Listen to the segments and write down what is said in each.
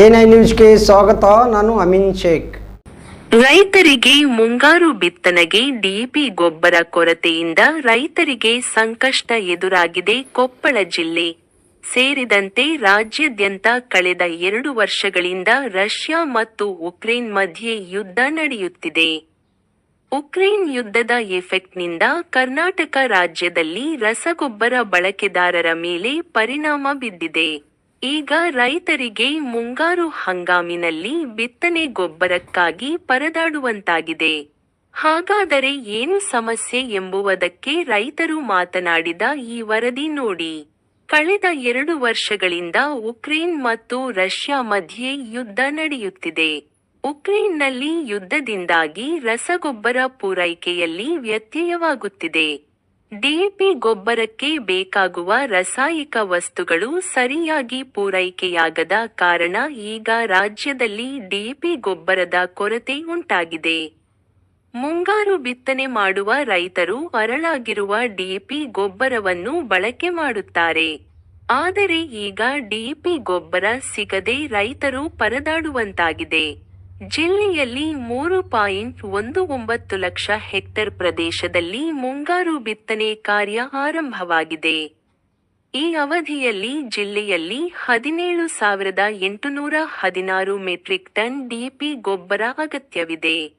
NI ನ್ಯೂಸ್ಗೆ ಸ್ವಾಗತ, ನಾನು ಅಮಿನ್ ಶೇಖ್. ರೈತರಿಗೆ ಮುಂಗಾರು ಬಿತ್ತನೆಗೆ ಡಿಪಿ ಗೊಬ್ಬರ ಕೊರತೆಯಿಂದ ರೈತರಿಗೆ ಸಂಕಷ್ಟ ಎದುರಾಗಿದೆ ಕೊಪ್ಪಳ ಜಿಲ್ಲೆ. ಸೇರಿದಂತೆ ರಾಜ್ಯಾದ್ಯಂತ ಕಳೆದ ಎರಡು ವರ್ಷಗಳಿಂದ ರಷ್ಯಾ ಮತ್ತು ಉಕ್ರೇನ್ ಮಧ್ಯೆ ಯುದ್ಧ ನಡೆಯುತ್ತಿದೆ. ಉಕ್ರೇನ್ ಯುದ್ಧದ ಎಫೆಕ್ಟ್ನಿಂದ ಕರ್ನಾಟಕ ರಾಜ್ಯದಲ್ಲಿ ರಸಗೊಬ್ಬರ ಬಳಕೆದಾರರ ಮೇಲೆ ಪರಿಣಾಮ ಬಿದ್ದಿದೆ. ಈಗ ರೈತರಿಗೆ ಮುಂಗಾರು ಹಂಗಾಮಿನಲ್ಲಿ ಬಿತ್ತನೆ ಗೊಬ್ಬರಕ್ಕಾಗಿ ಪರದಾಡುವಂತಾಗಿದೆ. ಹಾಗಾದರೆ ಏನು ಸಮಸ್ಯೆ ಎಂಬುವುದಕ್ಕೆ ರೈತರು ಮಾತನಾಡಿದ ಈ ವರದಿ ನೋಡಿ. ಕಳೆದ ಎರಡು ವರ್ಷಗಳಿಂದ ಉಕ್ರೇನ್ ಮತ್ತು ರಷ್ಯಾ ಮಧ್ಯೆ ಯುದ್ಧ ನಡೆಯುತ್ತಿದೆ. ಉಕ್ರೇನ್ನಲ್ಲಿ ಯುದ್ಧದಿಂದಾಗಿ ರಸಗೊಬ್ಬರ ಪೂರೈಕೆಯಲ್ಲಿ ವ್ಯತ್ಯಯವಾಗುತ್ತಿದೆ. ಡಿಎಪಿ ಗೊಬ್ಬರಕ್ಕೆ ಬೇಕಾಗುವ ರಾಸಾಯನಿಕ ವಸ್ತುಗಳು ಸರಿಯಾಗಿ ಪೂರೈಕೆಯಾಗದ ಕಾರಣ ಈಗ ರಾಜ್ಯದಲ್ಲಿ ಡಿಎಪಿ ಗೊಬ್ಬರದ ಕೊರತೆ ಉಂಟಾಗಿದೆ. ಮುಂಗಾರು ಬಿತ್ತನೆ ಮಾಡುವ ರೈತರು ಅರಳಾಗಿರುವ ಡಿಎಪಿ ಗೊಬ್ಬರವನ್ನು ಬಳಕೆ ಮಾಡುತ್ತಾರೆ. ಆದರೆ ಈಗ ಡಿಎಪಿ ಗೊಬ್ಬರ ಸಿಗದೆ ರೈತರು ಪರದಾಡುವಂತಾಗಿದೆ. ಜಿಲ್ಲೆಯಲ್ಲಿ ಮೂರು ಪಾಯಿಂಟ್ ಒಂದು ಒಂಬತ್ತು ಲಕ್ಷ ಹೆಕ್ಟೇರ್ ಪ್ರದೇಶದಲ್ಲಿ ಮುಂಗಾರು ಬಿತ್ತನೆ ಕಾರ್ಯ ಆರಂಭವಾಗಿದೆ. ಈ ಅವಧಿಯಲ್ಲಿ ಜಿಲ್ಲೆಯಲ್ಲಿ ಹದಿನೇಳು ಸಾವಿರದ ಎಂಟುನೂರ ಹದಿನಾರು ಮೆಟ್ರಿಕ್ ಟನ್ ಡಿಪಿ ಗೊಬ್ಬರ ಅಗತ್ಯವಿದೆ.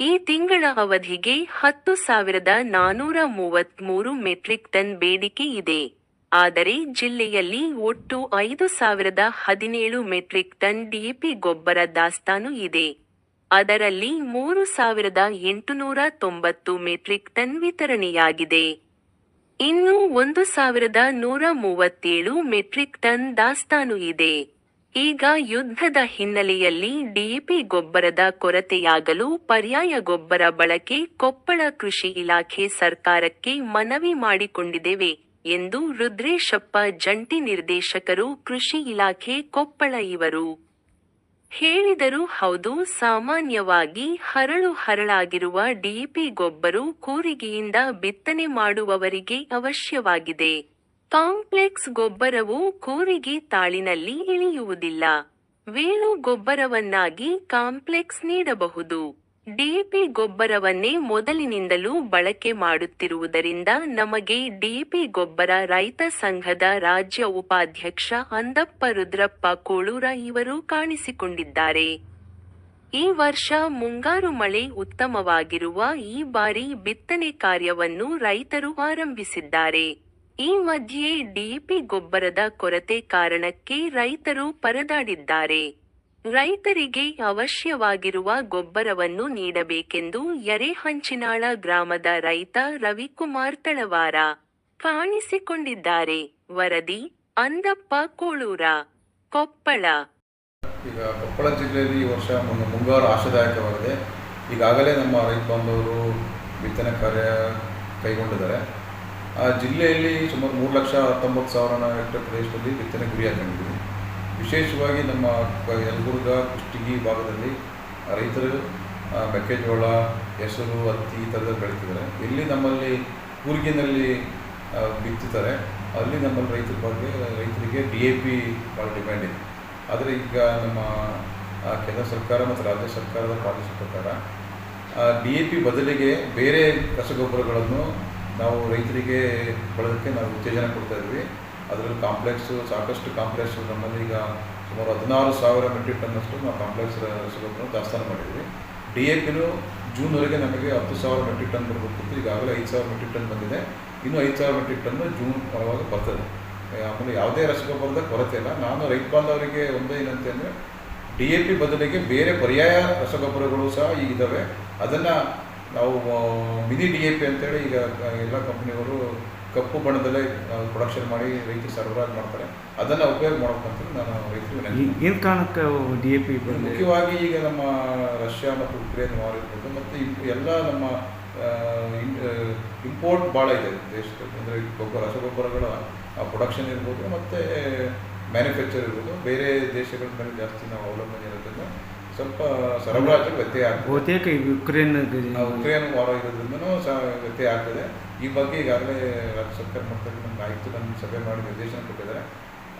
ಈ ತಿಂಗಳ ಅವಧಿಗೆ ಹತ್ತು ಸಾವಿರದ ನಾನೂರ ಮೂವತ್ತ್ಮೂರು ಮೆಟ್ರಿಕ್ ಟನ್ ಬೇಡಿಕೆ ಇದೆ. ಆದರೆ ಜಿಲ್ಲೆಯಲ್ಲಿ ಒಟ್ಟು ಐದು ಸಾವಿರದ ಹದಿನೇಳು ಮೆಟ್ರಿಕ್ ಟನ್ ಡಿಎಪಿ ಗೊಬ್ಬರ ದಾಸ್ತಾನು ಇದೆ. ಅದರಲ್ಲಿ ಮೂರು ಸಾವಿರದ ಎಂಟುನೂರ ತೊಂಬತ್ತು ಮೆಟ್ರಿಕ್ ಟನ್ ವಿತರಣೆಯಾಗಿದೆ. ಇನ್ನು ಒಂದು ಸಾವಿರದ ನೂರ ಮೂವತ್ತೇಳು ಮೆಟ್ರಿಕ್ ಟನ್ ದಾಸ್ತಾನು ಇದೆ. ಈಗ ಯುದ್ಧದ ಹಿನ್ನೆಲೆಯಲ್ಲಿ ಡಿಎಪಿ ಗೊಬ್ಬರದ ಕೊರತೆಯಾಗಲು ಪರ್ಯಾಯ ಗೊಬ್ಬರ ಬಳಕೆ ಕೊಪ್ಪಳ ಕೃಷಿ ಇಲಾಖೆ ಸರ್ಕಾರಕ್ಕೆ ಮನವಿ ಮಾಡಿಕೊಂಡಿದ್ದೇವೆ. ಎಂದು ರುದ್ರೇಶಪ್ಪ ಜಂಟಿ ನಿರ್ದೇಶಕರು, ಕೃಷಿ ಇಲಾಖೆ ಕೊಪ್ಪಳ ಇವರು ಹೇಳಿದರು. ಹೌದು, ಸಾಮಾನ್ಯವಾಗಿ ಹರಳು ಹರಳಾಗಿರುವ ಡಿಪಿ ಗೊಬ್ಬರು ಕೂರಿಗೆಯಿಂದ ಬಿತ್ತನೆ ಮಾಡುವವರಿಗೆ ಅವಶ್ಯವಾಗಿದೆ. ಕಾಂಪ್ಲೆಕ್ಸ್ ಗೊಬ್ಬರವು ಕೂರಿಗೆ ತಾಳಿನಲ್ಲಿ ಇಳಿಯುವುದಿಲ್ಲ. ವೇಣು ಗೊಬ್ಬರವನ್ನಾಗಿ ಕಾಂಪ್ಲೆಕ್ಸ್ ನೀಡಬಹುದು. ಡಿಎಪಿ ಗೊಬ್ಬರವನ್ನೇ ಮೊದಲಿನಿಂದಲೂ ಬಳಕೆ ಮಾಡುತ್ತಿರುವುದರಿಂದ ನಮಗೆ ಡಿಪಿ ಗೊಬ್ಬರ ರೈತ ಸಂಘದ ರಾಜ್ಯ ಉಪಾಧ್ಯಕ್ಷ ಅಂದಪ್ಪ ರುದ್ರಪ್ಪ ಕೋಳೂರ ಇವರು ಕಾಣಿಸಿಕೊಂಡಿದ್ದಾರೆ. ಈ ವರ್ಷ ಮುಂಗಾರು ಮಳೆ ಉತ್ತಮವಾಗಿರುವ ಈ ಬಾರಿ ಬಿತ್ತನೆ ಕಾರ್ಯವನ್ನು ರೈತರು ಆರಂಭಿಸಿದ್ದಾರೆ. ಈ ಮಧ್ಯೆ ಡಿಎಪಿ ಗೊಬ್ಬರದ ಕೊರತೆ ಕಾರಣಕ್ಕೆ ರೈತರು ಪರದಾಡಿದ್ದಾರೆ. ರೈತರಿಗೆ ಅವಶ್ಯವಾಗಿರುವ ಗೊಬ್ಬರವನ್ನು ನೀಡಬೇಕೆಂದು ಯರೇಹಂಚಿನಾಳ ಗ್ರಾಮದ ರೈತ ರವಿಕುಮಾರ್ ತಳವಾರ ಕಾಣಿಸಿಕೊಂಡಿದ್ದಾರೆ. ವರದಿ, ಅಂದಪ್ಪ ಕೋಳೂರ, ಕೊಪ್ಪಳ. ಈಗ ಕೊಪ್ಪಳ ಜಿಲ್ಲೆಯಲ್ಲಿ ಈ ವರ್ಷ ಮುಂಗಾರು ಆಶಾದಾಯಕವಾಗಿದೆ. ಈಗಾಗಲೇ ನಮ್ಮ ರೈತ ಬಾಂಧವರು ಬಿತ್ತನೆ ಕಾರ್ಯ ಕೈಗೊಂಡಿದ್ದಾರೆ. ಆ ಜಿಲ್ಲೆಯಲ್ಲಿ ಸುಮಾರು ಮೂರು ಲಕ್ಷ ಹತ್ತೊಂಬತ್ತು ಸಾವಿರ ಹೆಕ್ಟರ್ ಪ್ರದೇಶದಲ್ಲಿ ಬಿತ್ತನೆ ಗುರಿ ಹಾಕೊಂಡಿದ್ದೀವಿ ವಿಶೇಷವಾಗಿ ನಮ್ಮ ಯಲಬುರ್ಗ ಕುಷ್ಟಗಿ ಭಾಗದಲ್ಲಿ ರೈತರು ಮೆಕ್ಕೆಜೋಳ, ಹೆಸರು, ಹತ್ತಿ ಈ ಥರದ ಬೆಳೀತಿದ್ದಾರೆ. ಇಲ್ಲಿ ನಮ್ಮಲ್ಲಿ ಕೂರ್ಗಿನಲ್ಲಿ ಬಿತ್ತುತ್ತಾರೆ ಅಲ್ಲಿ ನಮ್ಮಲ್ಲಿ ರೈತರ ಬಗ್ಗೆ, ರೈತರಿಗೆ ಡಿ ಎ ಪಿ ಭಾಳ ಡಿಮ್ಯಾಂಡ್ ಇದೆ. ಆದರೆ ಈಗ ನಮ್ಮ ಕೇಂದ್ರ ಸರ್ಕಾರ ಮತ್ತು ರಾಜ್ಯ ಸರ್ಕಾರದ ಪಾಲಿಸಿ ಪ್ರಕಾರ ಡಿ ಎ ಪಿ ಬದಲಿಗೆ ಬೇರೆ ರಸಗೊಬ್ಬರಗಳನ್ನು ನಾವು ರೈತರಿಗೆ ಬಳಸೋಕ್ಕೆ ನಾವು ಉತ್ತೇಜನ ಕೊಡ್ತಾ ಇದ್ವಿ ಅದರಲ್ಲಿ ಕಾಂಪ್ಲೆಕ್ಸು ಸಾಕಷ್ಟು ಕಾಂಪ್ಲೆಕ್ಸ್ ನಮ್ಮಲ್ಲಿ ಈಗ ಸುಮಾರು ಹದಿನಾರು ಸಾವಿರ ಮೆಟ್ರಿಕ್ ಟನ್ನಷ್ಟು ನಾವು ಕಾಂಪ್ಲೆಕ್ಸ್ ರಸಗೊಬ್ಬರ ದಾಸ್ತಾನ ಮಾಡಿದ್ವಿ. ಡಿ ಎ ಪಿನು ಜೂನ್ವರೆಗೆ ನಮಗೆ ಹತ್ತು ಸಾವಿರ ಮೆಟ್ರಿಕ್ ಟನ್ ಬರಬೇಕಿತ್ತು ಈಗಾಗಲೇ ಐದು ಸಾವಿರ ಮೆಟ್ರಿಕ್ ಟನ್ ಬಂದಿದೆ. ಇನ್ನೂ ಐದು ಸಾವಿರ ಮೆಟ್ರಿಕ್ ಟನ್ ಜೂನ್ ಪರವಾಗ ಬರ್ತದೆ. ಆಮೇಲೆ ಯಾವುದೇ ರಸಗೊಬ್ಬರದ ಕೊರತೆ ಇಲ್ಲ. ನಾನು ರೈತ ಬಾಂಧವರಿಗೆ ಒಂದೇ ಏನಂತೆ ಅಂದರೆ ಡಿ ಎ ಪಿ ಬದಲಿಗೆ ಬೇರೆ ಪರ್ಯಾಯ ರಸಗೊಬ್ಬರಗಳು ಸಹ ಈಗ ಇದ್ದಾವೆ ಅದನ್ನು ನಾವು ಮಿನಿ ಡಿ ಎ ಪಿ ಅಂತೇಳಿ ಈಗ ಎಲ್ಲ ಕಂಪ್ನಿಯವರು ಕಪ್ಪು ಬಣ್ಣದಲ್ಲೇ ಪ್ರೊಡಕ್ಷನ್ ಮಾಡಿ ರೈತರು ಸರಬರಾಜು ಮಾಡ್ತಾರೆ. ಅದನ್ನು ಉಪಯೋಗ ಮಾಡ್ಬೇಕಂತ ನಾನು ರೈತರಿಗೆ ವಿನಂತಿ ಏನು ಕಾರಣಕ್ಕೆ ಡಿ ಎ ಪಿ ಮುಖ್ಯವಾಗಿ ಈಗ ನಮ್ಮ ರಷ್ಯಾ ಮತ್ತು ಉಕ್ರೇನ್ ವಾರ್ ಇರ್ಬೋದು ಮತ್ತು ಎಲ್ಲ ನಮ್ಮ ಇಂಪೋರ್ಟ್ ಭಾಳ ಇದೆ ದೇಶದಲ್ಲಿ ಅಂದರೆ ಗೊಬ್ಬರ ರಸಗೊಬ್ಬರಗಳ ಪ್ರೊಡಕ್ಷನ್ ಇರ್ಬೋದು ಮತ್ತು ಮ್ಯಾನುಫ್ಯಾಕ್ಚರ್ ಇರ್ಬೋದು. ಬೇರೆ ದೇಶಗಳ ಮೇಲೆ ಜಾಸ್ತಿ ನಾವು ಅವಲಂಬನೆ ಇರೋದ್ರಿಂದ ಸ್ವಲ್ಪ ಸರಬರಾಜು ವ್ಯತ್ಯಯ ಆಗ್ತದೆ. ಬಹುತೇಕ ಆ ಉಕ್ರೇನ್ ವಾರ ಇರೋದ್ರಿಂದನೂ ಸಹ ವ್ಯತ್ಯಯ ಆಗ್ತದೆ. ಈ ಬಗ್ಗೆ ಈಗಾಗಲೇ ರಾಜ್ಯ ಸರ್ಕಾರ ಮಟ್ಟದಲ್ಲಿ ನಮ್ಮ ಆಯುಕ್ತ ನಮ್ಮ ಸಭೆ ಮಾಡಿ ನಿರ್ದೇಶನ ಕೊಟ್ಟಿದ್ದಾರೆ.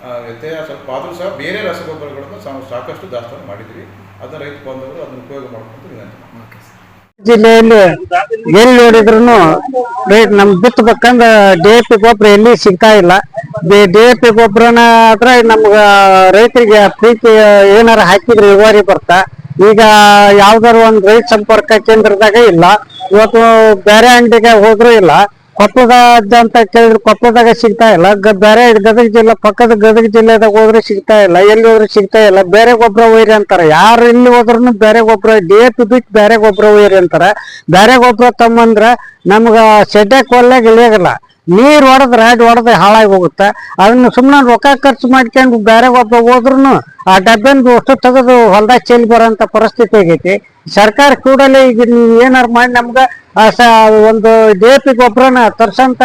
ಆ, ವ್ಯತ್ಯಯ ಸ್ವಲ್ಪ ಆದರೂ ಸಹ ಬೇರೆ ರಸಗೊಬ್ಬರಗಳನ್ನು ಸಾಕಷ್ಟು ದಾಸ್ತಾನು ಮಾಡಿದ್ವಿ ಅದನ್ನ ರೈತ ಬಾಂಧವರು ಅದನ್ನು ಉಪಯೋಗ ಮಾಡ್ಕೊಂಡು ವಿನಂತಿ ಜಿಲ್ಲೆಯಲ್ಲಿ ಎಲ್ಲಿ ನೋಡಿದ್ರು ನಮ್ ಬಿತ್ತಬೇಕಂದ್ರ ಡಿ ಎ ಪಿ ಗೊಬ್ಬರ ಎಲ್ಲಿ ಸಿಗ್ತಾ ಇಲ್ಲ ಡಿ ಎ ಪಿ ಗೊಬ್ಬರನ ಆದ್ರೆ ನಮ್ಗ ರೈತರಿಗೆ ಪ್ರೀತಿ ಏನಾರ ಹಾಕಿದ್ರೆ ಇಳುವರಿ ಬರ್ತಾ. ಈಗ ಯಾವ್ದಾರ ಒಂದ್ ರೈತ ಸಂಪರ್ಕ ಕೇಂದ್ರದಾಗ ಇಲ್ಲ. ಇವತ್ತು ಬೇರೆ ಅಂಗಡಿಗೆ ಹೋದ್ರು ಇಲ್ಲ. ಕೊಪ್ಪಳದ ಅಂತ ಕೇಳಿದ್ರೆ ಕೊಪ್ಪಳದಾಗ ಸಿಗ್ತಾ ಇಲ್ಲ. ಬೇರೆ ಗದಗ ಜಿಲ್ಲೆ, ಪಕ್ಕದ ಗದಗ ಜಿಲ್ಲೆದಾಗ ಹೋದ್ರೆ ಸಿಗ್ತಾ ಇಲ್ಲ. ಎಲ್ಲಿ ಹೋದ್ರೆ ಸಿಗ್ತಾ ಇಲ್ಲ. ಬೇರೆ ಗೊಬ್ಬರ ಒಯ್ರಿ ಅಂತಾರೆ. ಯಾರು ಇಲ್ಲಿ ಹೋದ್ರು ಬೇರೆ ಗೊಬ್ಬರ ಡಿ ಎ ಪಿ ಬಿಟ್ಟು ಬೇರೆ ಗೊಬ್ಬರ ಒಯ್ರಿ ಅಂತಾರೆ. ಬೇರೆ ಗೊಬ್ಬರ ತಮ್ಮಂದ್ರ ನಮ್ಗ ಸೆಡ್ಯಾಕ್ ಕೊಲ್ಲಾಗ ಇಳಿಯಾಗಲ್ಲ. ನೀರ್ ಹೊಡೆದ್ರೆ ಅಡ್ ಹೊಡೆದ್ರೆ ಹಾಳಾಗಿ ಹೋಗುತ್ತೆ. ಅದನ್ನ ಸುಮ್ಮನೆ ರೊಕ್ಕ ಖರ್ಚು ಮಾಡ್ಕೊಂಡು ಬೇರೆ ಗೊಬ್ಬರ ಹೋದ್ರು ಆ ಡಬ್ಬೆಂದು ಅಷ್ಟು ತೆಗೆದು ಹೊಲ್ದಾಗ ಚೆಲ್ಲಿ ಬರೋಂಥ ಪರಿಸ್ಥಿತಿ ಆಗೈತಿ. ಸರ್ಕಾರ ಕೂಡಲೇ ಈಗ ಏನಾರು ಮಾಡಿ ನಮ್ಗ ಒಂದು ಡಿ ಪಿ ಗೊಬ್ಬರನ ತರ್ಸಂತ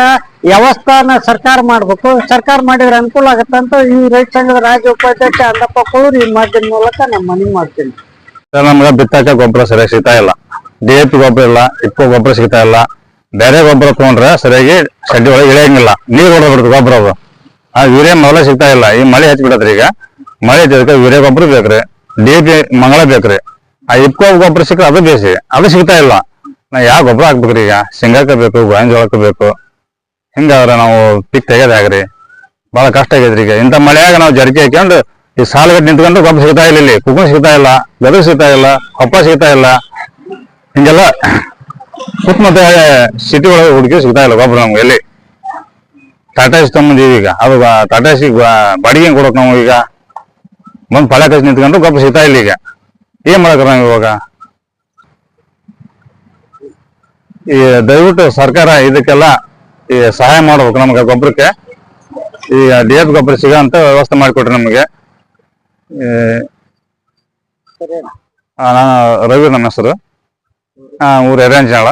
ವ್ಯವಸ್ಥಾನ ಸರ್ಕಾರ ಮಾಡ್ಬೇಕು. ಸರ್ಕಾರ ಮಾಡಿದ್ರೆ ಅನುಕೂಲ ಆಗತ್ತೆ ಅಂತ ಈ ರೈತ ಸಂಘದ ರಾಜ್ಯ ಉಪಾಧ್ಯಕ್ಷ ಅಂದಪ್ಪ ಕೊಳೂರು ಈ ಮಾಧ್ಯಮ ಮೂಲಕ ನಮ್ಮ ಮನವಿ ಮಾಡ್ತೀನಿ. ಸರ್, ನಮ್ಗೆ ಬಿತ್ತಾಕ ಗೊಬ್ಬರ ಸರಿಯಾಗಿ ಸಿಗ್ತಾ ಇಲ್ಲ. ಡಿ ಎ ಪಿ ಗೊಬ್ಬರ ಇಲ್ಲ, ಇಪ್ಪು ಗೊಬ್ಬರ ಸಿಗ್ತಾ ಇಲ್ಲ. ಬೇರೆ ಗೊಬ್ಬರ ತಗೊಂಡ್ರೆ ಸರಿಯಾಗಿ ಸಡ್ಡಿ ಒಳಗೆ ಇಳಿಯಂಗಿಲ್ಲ. ನೀರು ಹೊಡೆದ್ಬಿಡುತ್ತೆ ಗೊಬ್ಬರ ಅದು. ಆ ಯೂರಿಯಾ ಮೊದಲೇ ಸಿಗ್ತಾ ಇಲ್ಲ. ಈ ಮಳೆ ಹಚ್ಬಿಡತ್ರಿ ಈಗ. ಮಳೆ ಹಚ್ಚಿದಕ್ಕೆ ಯೂರಿಯಾ ಗೊಬ್ಬರ ಬೇಕ್ರಿ. ಡಿ ಎ ಪಿ ಮಂಗಳ ಬೇಕ್ರಿ. ಆ ಇಪ್ಕೋ ಗೊಬ್ಬರ ಸಿಕ್ಕರೆ ಅದು ಬೇಸಿ. ಅದು ಸಿಗ್ತಾ ಇಲ್ಲ. ನಾ ಯಾವ ಗೊಬ್ಬರ ಹಾಕ್ಬೇಕ್ರಿ ಈಗ? ಶೇಂಗಾಕ ಬೇಕು ಗೋವಿನ ಬೇಕು. ಹಿಂಗಾದ್ರೆ ನಾವು ಪಿಕ್ ತೆಗೆದಾಗ್ರಿ ಬಹಳ ಕಷ್ಟ ಆಗೈತ್ರಿ ಈಗ. ಇಂಥ ಮಳೆಯಾಗ ನಾವು ಜರ್ಕಿ ಹಾಕೊಂಡು ಈ ಸಾಲುಗಟ್ಟು ನಿಂತ್ಕೊಂಡು ಗೊಬ್ಬರ ಸಿಗ್ತಾ ಇಲ್ಲ ಇಲ್ಲಿ. ಕುಕ್ಕು ಸಿಗ್ತಾ ಇಲ್ಲ, ಗದಗ ಸಿಗ್ತಾ ಇಲ್ಲ ಕೊಪ್ಪ ಸಿಗ್ತಾ ಇಲ್ಲ. ಹಿಂಗೆಲ್ಲ ಸುತ್ತಮುತ್ತ ಸಿಟಿ ಒಳಗೆ ಹುಡುಗಿ ಸಿಗ್ತಾ ಇಲ್ಲ ಗೊಬ್ಬರ ನಮ್ಗೆ ಎಲ್ಲಿ. ಟಾಟಾ ಎಸ್ ತಗೊಂಬಂದೀವಿ ಈಗ. ಅದು ಟಾಟಾ ಎಸ್ ಬಾಡಿಗೆ ಕೊಡೋಕೆ ನಾವು ಈಗ? ಬಂದು ಫಲ ಕಸಿ ನಿಂತ್ಕೊಂಡು ಗೊಬ್ಬರ ಸಿಗ್ತಾ ಇಲ್ಲ ಈಗ. ಏನ್ ಮಾಡಕ್ರ ನಾವು ಇವಾಗ? ಈ ದಯವಿಟ್ಟು ಸರ್ಕಾರ ಇದಕ್ಕೆಲ್ಲ ಈ ಸಹಾಯ ಮಾಡ್ಬೇಕು ನಮ್ಗೆ ಗೊಬ್ಬರಕ್ಕೆ. ಈ ಡಿ ಎಫ್ ಗೊಬ್ಬರ ಸಿಗೋ ಅಂತ ವ್ಯವಸ್ಥೆ ಮಾಡಿಕೊಟ್ರಿ ನಮಗೆ. ನಾನು ರವಿ ನಮ್ಮ ಹೆಸರು. ಊರು ಎರಂಜನಾಳ